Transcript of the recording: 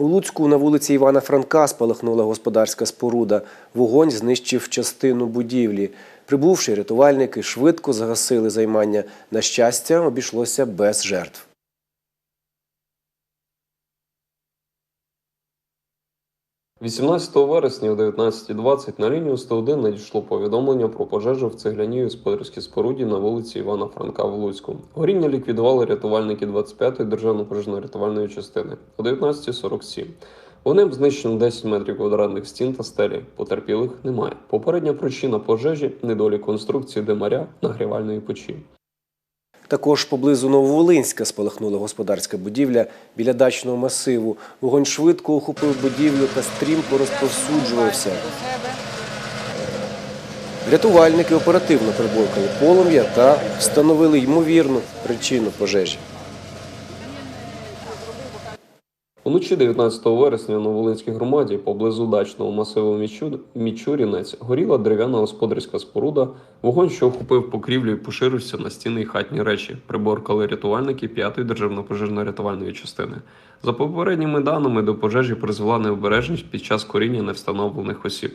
У Луцьку на вулиці Івана Франка спалахнула господарська споруда. Вогонь знищив частину будівлі. Прибувши рятувальники, швидко загасили займання. На щастя, обійшлося без жертв. – 18 вересня о 19.20 на лінію 101 надійшло повідомлення про пожежу в цегляній господарській споруді на вулиці Івана Франка в Луцьку. Горіння ліквідували рятувальники 25-ї державної пожежно-рятувальної частини о 19.47. Вогнем знищено 10 метрів квадратних стін та стелі. Потерпілих немає. Попередня причина пожежі недолік конструкції димаря нагрівальної печі. Також поблизу Нововолинська спалахнула господарська будівля біля дачного масиву. Вогонь швидко охопив будівлю та стрімко розповсюджувався. Рятувальники оперативно приборкали полум'я та встановили ймовірну причину пожежі. Уночі 19 вересня на Волинській громаді поблизу дачного масиву Мічу- Мічурінець горіла дерев'яна господарська споруда. Вогонь, що охопив покрівлю і поширився на стіни і хатні речі, приборкали рятувальники 5-ї державно пожежно-рятувальної частини. За попередніми даними до пожежі призвела необережність під час коріння невстановлених осіб.